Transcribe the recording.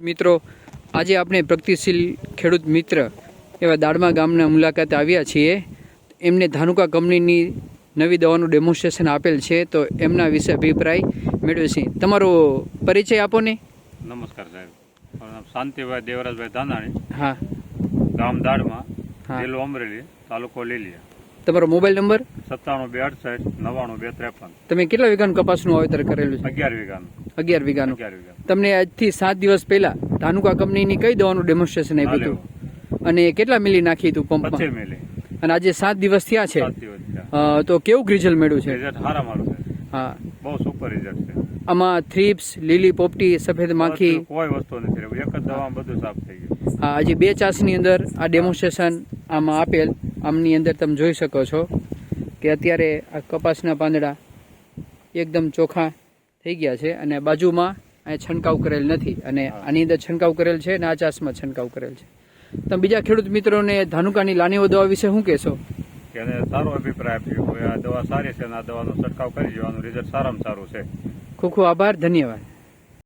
મિત્રો આજે આપણે પ્રગતિશીલ ખેડૂત મિત્ર એવા દાડમા ગામના મુલાકાતે આવ્યા છીએ. એમને ધાનુકા કંપનીની નવી દવાનું ડેમોન્સ્ટ્રેશન આપેલ છે તો એમના વિશે અભિપ્રાય મેળવીશું તમારો પરિચય આપો ને. નમસ્કાર સાહેબ. નામ શાંતિભાઈ દેવરાજભાઈ ધાનાણી. હા. ગામ દાડમાં. જિલ્લો અમરેલી તાલુકો લીલિયા. તમારો મોબાઈલ નંબર? સત્તાણું બે અડસઠ નવ્વાણું બે ત્રેપન. તમે કેટલા વીઘાનું કપાસનું વાવેતર કરેલું છે? અગિયાર વીઘાનું. અગિયાર વીઘાનું. તમને આજથી સાત દિવસ પહેલા ધાનુકા કંપનીની કઈ દવાનું ડેમોન્સ્ટ્રેશન આપ્યું હતું? અને કેટલા મિલી નાખી હતું પંપમાં અને આજે સાત દિવસ થયા છે. તો કેવું રિઝલ્ટ મળ્યું છે? હા. બહુ સુપર રિઝલ્ટ છે. આમાં થ્રીપ્સ લીલી પોપટી સફેદ માખી. કોઈ વસ્તુ નથી એક જ દવામાં બધું સાફ થઈ ગયું. હા આજે બે ચાસની અંદર આ ડેમોન્સ્ટ્રેશન આમાં આપેલ. આમની અંદર તમે જોઈ શકો છો કે અત્યારે આ કપાસના પાંદડા એકદમ ચોખ્ખા થઈ ગયા છે અને બાજુમાં અહીંયા છંટકાવ કરેલ નથી અને આની અંદર છંટકાવ કરેલ છે અને આ ચાસમાં છંટકાવ કરેલ છે. તમે બીજા ખેડૂત મિત્રોને ધાનુકાની લાનીઓ દવા વિશે શું કહેશો? કે એને સારો અભિપ્રાય આપ્યો આ દવા સારી છે અને આ દવાનો છંટકાવ કરી જવાનું રિઝલ્ટ સારામાં સારું છે. ખૂબ ખૂબ આભાર ધન્યવાદ.